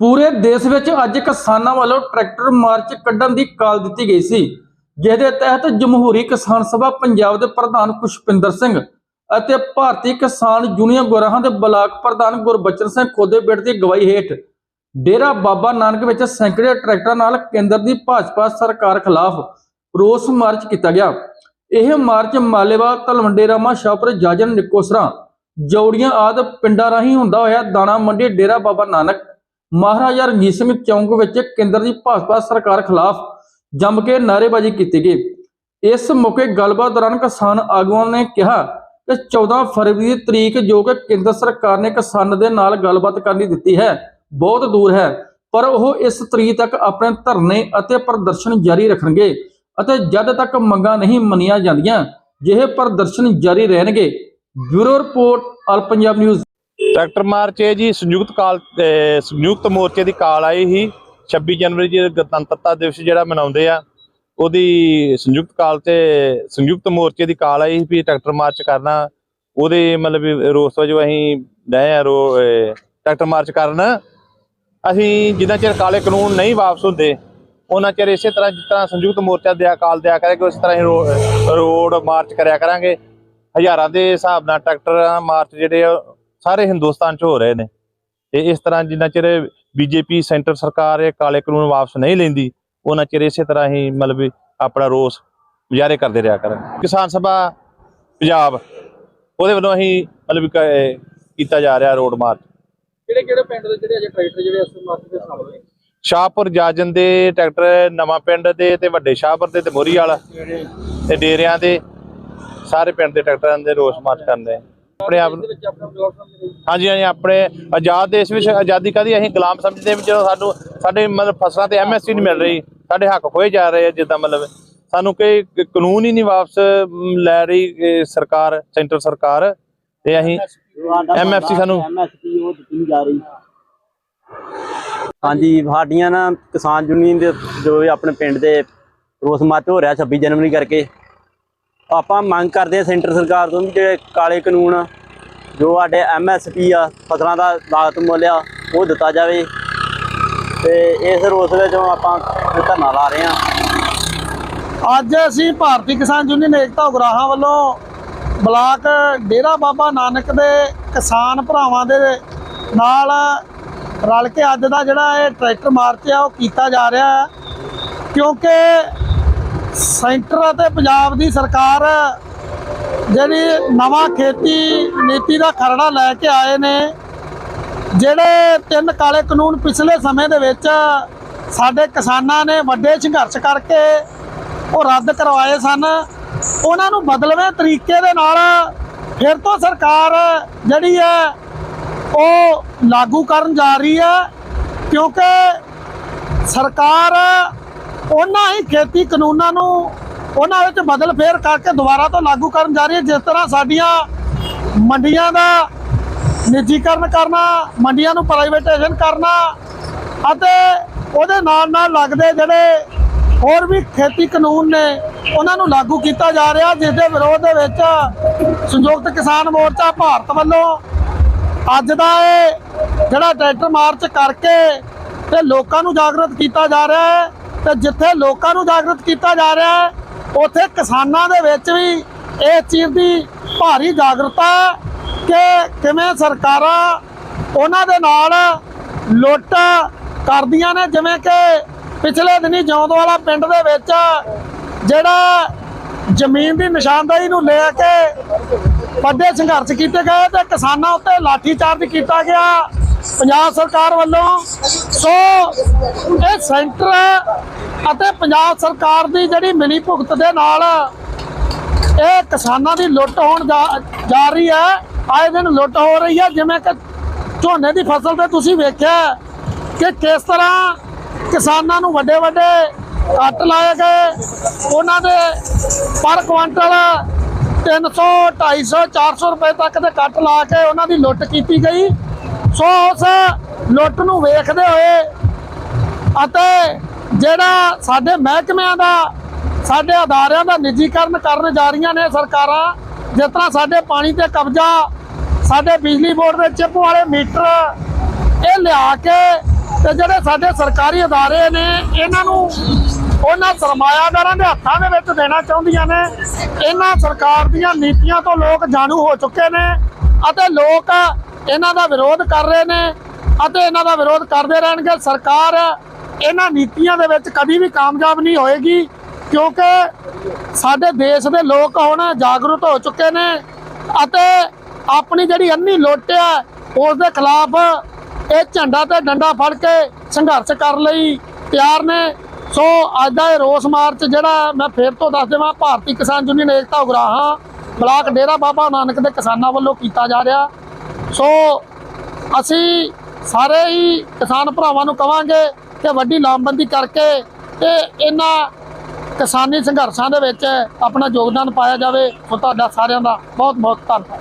ਪੂਰੇ ਦੇਸ਼ ਵਿੱਚ ਅੱਜ ਕਿਸਾਨਾਂ ਵੱਲੋਂ ਟਰੈਕਟਰ ਮਾਰਚ ਕੱਢਣ ਦੀ ਕਾਲ ਦਿੱਤੀ ਗਈ ਸੀ ਜਿਸ ਦੇ ਤਹਿਤ ਜਮਹੂਰੀ ਕਿਸਾਨ ਸਭਾ ਪੰਜਾਬ ਦੇ ਪ੍ਰਧਾਨ ਪੁਸ਼ਪਿੰਦਰ ਸਿੰਘ ਅਤੇ ਭਾਰਤੀ ਕਿਸਾਨ ਯੂਨੀਅਨ ਗੁਰਾਹਾਂ ਦੇ ਬਲਾਕ ਪ੍ਰਧਾਨ ਗੁਰਬਚਨ ਸਿੰਘ ਖੋਦੇਬੇੜ ਦੀ ਅਗਵਾਈ ਹੇਠ ਡੇਰਾ ਬਾਬਾ ਨਾਨਕ ਵਿੱਚ ਸੈਂਕੜੇ ਟਰੈਕਟਰਾਂ ਨਾਲ ਕੇਂਦਰ ਦੀ ਭਾਜਪਾ ਸਰਕਾਰ ਖਿਲਾਫ ਰੋਸ ਮਾਰਚ ਕੀਤਾ ਗਿਆ। ਇਹ ਮਾਰਚ ਮਾਲੇਵਾਲ ਤਲਵੰਡੇ ਰਾਮਾ ਸ਼ਾਹਪੁਰ ਜਾਜਨ, ਨਿਕੋਸਰਾ, ਜੌੜੀਆਂ ਆਦ ਪਿੰਡਾਂ ਰਾਹੀਂ ਹੁੰਦਾ ਹੋਇਆ ਦਾਣਾ ਮੰਡੀ ਡੇਰਾ ਬਾਬਾ ਨਾਨਕ ਮਹਾਰਾਜਾ ਰਣਜੀਤ ਸਿੰਘ ਚੌਂਕ ਵਿੱਚ ਕੇਂਦਰ ਦੀ ਭਾਜਪਾ ਸਰਕਾਰ ਖਿਲਾਫ ਜੰਮ ਕੇ ਨਾਅਰੇਬਾਜ਼ੀ ਕੀਤੀ ਗਈ। ਇਸ ਮੌਕੇ ਗੱਲਬਾਤ ਦੌਰਾਨ ਕਿਸਾਨ ਆਗੂਆਂ ਨੇ ਕਿਹਾ ਕਿ 14 ਫਰਵਰੀ ਦੀ ਤਰੀਕ ਜੋ ਕਿ ਕੇਂਦਰ ਸਰਕਾਰ ਨੇ ਕਿਸਾਨ ਦੇ ਨਾਲ ਗੱਲਬਾਤ ਕਰਨੀ ਦਿੱਤੀ ਹੈ, ਬਹੁਤ ਦੂਰ ਹੈ, ਪਰ ਉਹ ਇਸ ਤਰੀਕ ਤੱਕ ਆਪਣੇ ਧਰਨੇ ਅਤੇ ਪ੍ਰਦਰਸ਼ਨ ਜਾਰੀ ਰੱਖਣਗੇ ਅਤੇ ਜਦ ਤੱਕ ਮੰਗਾਂ ਨਹੀਂ ਮੰਨੀਆਂ ਜਾਂਦੀਆਂ, ਜਿਹੇ ਪ੍ਰਦਰਸ਼ਨ ਜਾਰੀ ਰਹਿਣਗੇ। Bureau report all Punjab news. Tractor march ਇਹ ਜੀ ਸੰਯੁਕਤ ਕਾਲ ਸੰਯੁਕਤ ਮੋਰਚੇ ਦੀ ਕਾਲ ਆਈ ਸੀ। 26 ਜਨਵਰੀ ਜੀ ਗਣਤੰਤਰਤਾ ਦਿਵਸ ਜਿਹੜਾ ਮਨਾਉਂਦੇ ਆ, ਉਹਦੀ ਸੰਯੁਕਤ ਕਾਲ ਤੇ ਸੰਯੁਕਤ ਮੋਰਚੇ ਦੀ ਕਾਲ ਆਈ ਸੀ ਵੀ ਟਰੈਕਟਰ ਮਾਰਚ ਕਰਨਾ। ਉਹਦੇ ਮਤਲਬ ਰੋਸ ਵਜੋਂ ਅਸੀਂ ਡਏ ਆ ਰੋ ਟਰੈਕਟਰ ਮਾਰਚ ਕਰਨ। ਅਸੀਂ ਜਿੰਨਾ ਚਿਰ ਕਾਲੇ ਕਾਨੂੰਨ ਨਹੀਂ ਵਾਪਸ ਹੁੰਦੇ ਉਹਨਾਂ ਚਿਰ ਇਸੇ ਤਰ੍ਹਾਂ ਜਿਸ ਤਰ੍ਹਾਂ ਸੰਯੁਕਤ ਮੋਰਚਾ ਦਿਆ ਕਾਲ ਦਿਆ ਕਰਾਂਗੇ ਉਸ ਤਰ੍ਹਾਂ ਹੀ ਰੋਡ ਮਾਰਚ ਕਰਿਆ ਕਰਾਂਗੇ। ਹਜ਼ਾਰਾਂ ਦੇ ਹਿਸਾਬ ਨਾਲ ਟਰੈਕਟਰ ਮਾਰਚ ਜਿਹੜੇ ਆ ਸਾਰੇ ਹਿੰਦੁਸਤਾਨ 'ਚ ਹੋ ਰਹੇ ਨੇ। ਤੇ ਇਸ ਤਰ੍ਹਾਂ ਜਿੰਨਾ ਚਿਰ ਬੀਜੇਪੀ ਸੈਂਟਰ ਸਰਕਾਰ ਇਹ ਕਾਲੇ ਕਾਨੂੰਨ ਵਾਪਸ ਨਹੀਂ ਲੈਂਦੀ ਉਹਨਾਂ ਚਿਰ ਇਸੇ ਤਰ੍ਹਾਂ ਹੀ ਮਤਲਬ ਆਪਣਾ ਰੋਸ ਮੁਜ਼ਾਹਰੇ ਕਰਦੇ ਰਿਹਾ ਕਰਾਂਗੇ ਕਿਸਾਨ ਸਭਾ ਪੰਜਾਬ ਉਹਦੇ ਵੱਲੋਂ ਅਸੀਂ ਮਤਲਬ ਕੀਤਾ ਜਾ ਰਿਹਾ ਰੋਡ ਮਾਰਚ। ਕਿਹੜੇ ਕਿਹੜੇ ਪਿੰਡ ਦੇ ਜਿਹੜੇ ਅਜੇ ਟਰੈਕਟਰ ਜਿਹੜੇ ਇਸ ਮਾਰਚ ਦੇ ਸ਼ਾਮਲ ਸ਼ਾਹਪੁਰ ਜਾਜਨ ਦੇ ਟਰੈਕਟਰ ਨਵਾਂ ਪਿੰਡ ਦੇ ਤੇ ਵੱਡੇ ਸ਼ਾਹਪੁਰ ਦੇ ਤੇ ਮੋਰੀ ਵਾਲਾ ਤੇ ਡੇਰਿਆਂ ਦੇ ਸਾਰੇ ਪਿੰਡ ਦੇ ਟਰੈਕਟਰਾਂ ਦੇ ਰੋਸ ਮਾਰਚ ਕਰਦੇ। ਆਪਣੇ ਆਪ ਨੂੰ। ਹਾਂਜੀ ਹਾਂਜੀ, ਆਪਣੇ ਆਜ਼ਾਦ ਦੇਸ਼ ਵਿੱਚ ਆਜ਼ਾਦੀ ਕਦੀ ਅਸੀਂ ਗੁਲਾਮ ਸਮਝਦੇ ਵੀ ਜਦੋਂ ਸਾਨੂੰ, ਸਾਡੇ ਮਤਲਬ ਫਸਲਾਂ ਤੇ ਐਮਐਸਪੀ ਨਹੀਂ ਮਿਲ ਰਹੀ, ਸਾਡੇ ਹੱਕ ਖੋਏ ਜਾ ਰਹੇ ਆ ਜਿੱਦਾਂ ਮਤਲਬ। ਸਾਨੂੰ ਕੋਈ ਕਾਨੂੰਨ ਹੀ ਨਹੀਂ ਵਾਪਸ ਲੈ ਰਹੀ ਸਰਕਾਰ, ਸੈਂਟਰ ਸਰਕਾਰ, ਤੇ ਅਸੀਂ MFC ਸਾਨੂੰ- ਐਮਐਸਪੀ ਉਹ ਦਿੱਤੀ ਜਾ ਰਹੀ। ਹਾਂਜੀ, ਸਾਡੀਆਂ ਨਾ ਕਿਸਾਨ ਯੂਨੀਅਨ ਦੇ, ਜੋ ਆਪਣੇ ਪਿੰਡ ਦੇ ਰੋਸ ਮਾਰਚ ਹੋ ਰਿਹਾ 26 ਜਨਵਰੀ ਕਰਕੇ ਆਪਾਂ ਮੰਗ ਕਰਦੇ ਹਾਂ ਸੈਂਟਰ ਸਰਕਾਰ ਤੋਂ ਵੀ ਜਿਹੜੇ ਕਾਲੇ ਕਾਨੂੰਨ ਜੋ ਸਾਡੇ ਐਮਐਸਪੀ ਆ, ਫਸਲਾਂ ਦਾ ਲਾਗਤ ਮੁੱਲ ਆ, ਉਹ ਦਿੱਤਾ ਜਾਵੇ। ਤੇ ਇਸ ਰੋਸ ਵਿੱਚ ਆਪਾਂ ਧਰਨਾ ਲਾ ਰਹੇ ਹਾਂ। ਅੱਜ ਅਸੀਂ ਭਾਰਤੀ ਕਿਸਾਨ ਯੂਨੀਅਨ ਏਕਤਾ ਉਗਰਾਹਾਂ ਵੱਲੋਂ ਬਲਾਕ ਡੇਰਾ ਬਾਬਾ ਨਾਨਕ ਦੇ ਕਿਸਾਨ ਭਰਾਵਾਂ ਦੇ ਨਾਲ ਰਲ ਕੇ ਅੱਜ ਦਾ ਜਿਹੜਾ ਇਹ ਟਰੈਕਟਰ ਮਾਰਚ ਆ, ਉਹ ਕੀਤਾ ਜਾ ਰਿਹਾ ਹੈ। ਕਿਉਂਕਿ ਸੈਂਟਰ ਅਤੇ ਪੰਜਾਬ ਦੀ ਸਰਕਾਰ ਜਿਹੜੀ ਨਵਾਂ ਖੇਤੀ ਨੀਤੀ ਦਾ ਖਰੜਾ ਲੈ ਕੇ ਆਏ ਨੇ, ਜਿਹੜੇ ਤਿੰਨ ਕਾਲੇ ਕਾਨੂੰਨ ਪਿਛਲੇ ਸਮੇਂ ਦੇ ਵਿੱਚ ਸਾਡੇ ਕਿਸਾਨਾਂ ਨੇ ਵੱਡੇ ਸੰਘਰਸ਼ ਕਰਕੇ ਉਹ ਰੱਦ ਕਰਵਾਏ ਸਨ, ਉਹਨਾਂ ਨੂੰ ਬਦਲਵੇਂ ਤਰੀਕੇ ਦੇ ਨਾਲ ਫਿਰ ਤੋਂ ਸਰਕਾਰ ਜਿਹੜੀ ਹੈ ਉਹ ਲਾਗੂ ਕਰਨ ਜਾ ਰਹੀ ਹੈ, ਕਿਉਂਕਿ ਸਰਕਾਰ ਉਹਨਾਂ ਹੀ ਖੇਤੀ ਕਾਨੂੰਨਾਂ ਨੂੰ ਉਹਨਾਂ ਵਿੱਚ ਬਦਲ ਫੇਰ ਕਰਕੇ ਦੁਬਾਰਾ ਤੋਂ ਲਾਗੂ ਕਰਨ ਜਾ ਰਹੀ ਹੈ, ਜਿਸ ਤਰ੍ਹਾਂ ਸਾਡੀਆਂ ਮੰਡੀਆਂ ਦਾ ਨਿੱਜੀਕਰਨ ਕਰਨਾ, ਮੰਡੀਆਂ ਨੂੰ ਪ੍ਰਾਈਵੇਟਾਈਜ਼ੇਸ਼ਨ ਕਰਨਾ ਅਤੇ ਉਹਦੇ ਨਾਲ ਨਾਲ ਲੱਗਦੇ ਜਿਹੜੇ ਹੋਰ ਵੀ ਖੇਤੀ ਕਾਨੂੰਨ ਨੇ, ਉਹਨਾਂ ਨੂੰ ਲਾਗੂ ਕੀਤਾ ਜਾ ਰਿਹਾ, ਜਿਸ ਦੇ ਵਿਰੋਧ ਦੇ ਵਿੱਚ ਸੰਯੁਕਤ ਕਿਸਾਨ ਮੋਰਚਾ ਭਾਰਤ ਵੱਲੋਂ ਅੱਜ ਦਾ ਇਹ ਜਿਹੜਾ ਟਰੈਕਟਰ ਮਾਰਚ ਕਰਕੇ ਤੇ ਲੋਕਾਂ ਨੂੰ ਜਾਗਰਤ ਕੀਤਾ ਜਾ ਰਿਹਾ ਹੈ। ਤੇ ਜਿੱਥੇ ਲੋਕਾਂ ਨੂੰ ਜਾਗਰਤ ਕੀਤਾ ਜਾ ਰਿਹਾ ਹੈ, ਉੱਥੇ ਕਿਸਾਨਾਂ ਦੇ ਵਿੱਚ ਵੀ ਇਸ ਚੀਜ਼ ਦੀ ਭਾਰੀ ਜਾਗਰਤਾ ਕਿ ਕਿਵੇਂ ਸਰਕਾਰਾਂ ਉਹਨਾਂ ਦੇ ਨਾਲ ਲੁੱਟ ਕਰਦੀਆਂ ਨੇ, ਜਿਵੇਂ ਕਿ ਪਿਛਲੇ ਦਿਨੀ ਜੌਂਦਵਾਲਾ ਪਿੰਡ ਦੇ ਵਿੱਚ ਜਿਹੜਾ ਜ਼ਮੀਨ ਦੀ ਨਿਸ਼ਾਨਦਾਈ ਨੂੰ ਲੈ ਕੇ ਵੱਡੇ ਸੰਘਰਸ਼ ਕੀਤੇ ਗਏ ਤੇ ਕਿਸਾਨਾਂ ਉੱਤੇ ਲਾਠੀਚਾਰਜ ਕੀਤਾ ਗਿਆ। ਪੰਜਾਬ ਸਰਕਾਰ ਵੱਲੋਂ, ਸੋ ਇਹ ਸੈਂਟਰ ਅਤੇ ਪੰਜਾਬ ਸਰਕਾਰ ਦੀ ਜਿਹੜੀ ਮਿਲੀ ਭੁਗਤ ਦੇ ਨਾਲ ਇਹ ਕਿਸਾਨਾਂ ਦੀ ਲੁੱਟ ਹੋਣ ਜਾ ਰਹੀ ਹੈ। ਆਏ ਦਿਨ ਲੁੱਟ ਹੋ ਰਹੀ ਹੈ। ਜਿਵੇਂ ਕਿ ਝੋਨੇ ਦੀ ਫਸਲ ਤੇ ਤੁਸੀਂ ਵੇਖਿਆ ਕਿ ਕਿਸ ਤਰ੍ਹਾਂ ਕਿਸਾਨਾਂ ਨੂੰ ਵੱਡੇ ਵੱਡੇ ਕੱਟ ਲਾਏ ਗਏ। ਉਹਨਾਂ ਦੇ ਪਰ ਕੁਆਂਟਲ 300 250 400 ਰੁਪਏ ਤੱਕ ਦੇ ਕੱਟ ਲਾ ਕੇ ਉਹਨਾਂ ਦੀ ਲੁੱਟ ਕੀਤੀ ਗਈ। ਸੋ ਉਸ ਲੁੱਟ ਨੂੰ ਵੇਖਦੇ ਹੋਏ ਅਤੇ ਜਿਹੜਾ ਸਾਡੇ ਮਹਿਕਮਿਆਂ ਦਾ, ਸਾਡੇ ਅਦਾਰਿਆਂ ਦਾ ਨਿੱਜੀਕਰਨ ਕਰਨ ਜਾ ਰਹੀਆਂ ਨੇ ਸਰਕਾਰਾਂ, ਜਿਸ ਤਰ੍ਹਾਂ ਸਾਡੇ ਪਾਣੀ ਤੇ ਕਬਜ਼ਾ, ਸਾਡੇ ਬਿਜਲੀ ਬੋਰਡ ਦੇ ਚਿੱਪ ਵਾਲੇ ਮੀਟਰ, ਇਹ ਲਿਆ ਕੇ ਤੇ ਜਿਹੜੇ ਸਾਡੇ ਸਰਕਾਰੀ ਅਦਾਰੇ ਨੇ, ਇਹਨਾਂ ਨੂੰ ਉਹਨਾਂ ਸਰਮਾਇਆਦਾਰਾਂ ਦੇ ਹੱਥਾਂ ਦੇ ਵਿੱਚ ਦੇਣਾ ਚਾਹੁੰਦੀਆਂ ਨੇ। ਇਹਨਾਂ ਸਰਕਾਰ ਦੀਆਂ ਨੀਤੀਆਂ ਤੋਂ ਲੋਕ ਜਾਣੂ ਹੋ ਚੁੱਕੇ ਨੇ ਅਤੇ ਲੋਕ ਇਹਨਾਂ ਦਾ ਵਿਰੋਧ ਕਰ ਰਹੇ ਨੇ ਅਤੇ ਇਹਨਾਂ ਦਾ ਵਿਰੋਧ ਕਰਦੇ ਰਹਿਣਗੇ। ਸਰਕਾਰ ਇਹਨਾਂ ਨੀਤੀਆਂ ਦੇ ਵਿੱਚ ਕਦੀ ਵੀ ਕਾਮਯਾਬ ਨਹੀਂ ਹੋਏਗੀ, ਕਿਉਂਕਿ ਸਾਡੇ ਦੇਸ਼ ਦੇ ਲੋਕ ਹੁਣ ਜਾਗਰੂਕ ਹੋ ਚੁੱਕੇ ਨੇ ਅਤੇ ਆਪਣੀ ਜਿਹੜੀ ਅੰਨੀ ਲੁੱਟ ਹੈ ਉਸ ਦੇ ਖਿਲਾਫ ਇਹ ਝੰਡਾ ਤੇ ਡੰਡਾ ਫੜ ਕੇ ਸੰਘਰਸ਼ ਕਰਨ ਲਈ ਤਿਆਰ ਨੇ। ਸੋ ਅੱਜ ਦਾ ਇਹ ਰੋਸ ਮਾਰਚ ਜਿਹੜਾ ਮੈਂ ਫੇਰ ਤੋਂ ਦੱਸ ਦੇਵਾਂ, ਭਾਰਤੀ ਕਿਸਾਨ ਯੂਨੀਅਨ ਏਕਤਾ ਉਗਰਾਹਾਂ, ਬਲਾਕ ਡੇਰਾ ਬਾਬਾ ਨਾਨਕ ਦੇ ਕਿਸਾਨਾਂ ਵੱਲੋਂ ਕੀਤਾ ਜਾ ਰਿਹਾ। ਸੋ ਅਸੀਂ ਸਾਰੇ ਹੀ ਕਿਸਾਨ ਭਰਾਵਾਂ ਨੂੰ ਕਵਾਂਗੇ ਕਿ ਵੱਡੀ ਲਾਮਬੰਦੀ ਕਰਕੇ ਤੇ ਇਹਨਾਂ ਕਿਸਾਨੀ ਸੰਘਰਸ਼ਾਂ ਦੇ ਵਿੱਚ ਆਪਣਾ ਯੋਗਦਾਨ ਪਾਇਆ ਜਾਵੇ। ਸੋ ਤੁਹਾਡਾ ਸਾਰਿਆਂ ਦਾ ਬਹੁਤ ਬਹੁਤ ਧੰਨਵਾਦ।